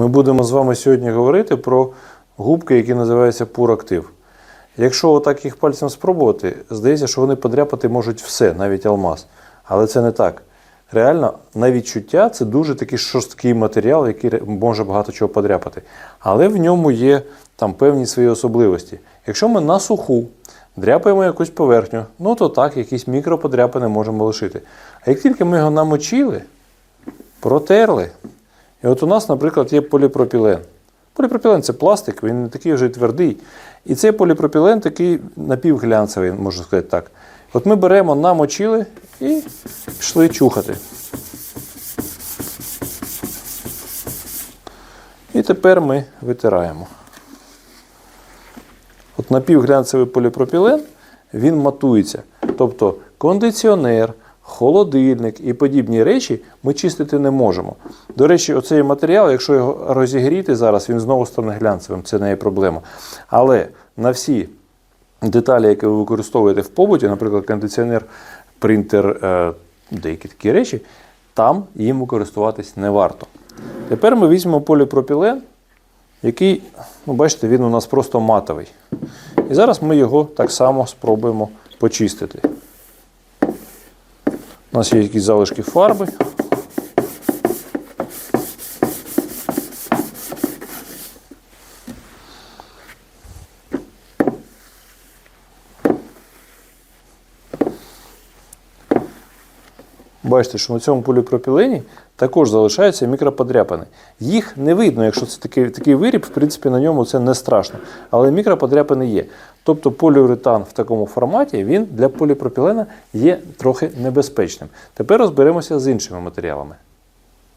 Ми будемо з вами сьогодні говорити про губки, які називаються пурактив. Якщо отак їх пальцем спробувати, здається, що вони подряпати можуть все, навіть алмаз. Але це не так. Реально, на відчуття це дуже такий шорсткий матеріал, який може багато чого подряпати. Але в ньому є там певні свої особливості. Якщо ми на суху дряпаємо якусь поверхню, ну то так, якісь мікроподряпини можемо лишити. А як тільки ми його намочили, протерли, і от у нас, наприклад, є поліпропілен. Поліпропілен це пластик, він не такий вже твердий. І цей поліпропілен такий напівглянцевий, можна сказати так. От ми беремо, намочили і пішли чухати. І тепер ми витираємо. От напівглянцевий поліпропілен він матується. Тобто кондиціонер, холодильник і подібні речі ми чистити не можемо. До речі, оцей матеріал, якщо його розігріти зараз, він знову стане глянцевим, це не є проблема. Але на всі деталі, які ви використовуєте в побуті, наприклад, кондиціонер, принтер, е, деякі такі речі, там їм користуватись не варто. Тепер ми візьмемо поліпропілен, який, ну, бачите, він у нас просто матовий. І зараз ми його так само спробуємо почистити. У нас є якісь залишки фарби. Бачите, що на цьому поліпропілені також залишаються мікроподряпини. Їх не видно, якщо це такий, такий виріб, в принципі, на ньому це не страшно. Але мікроподряпини є. Тобто поліуретан в такому форматі він для поліпропілена є трохи небезпечним. Тепер розберемося з іншими матеріалами.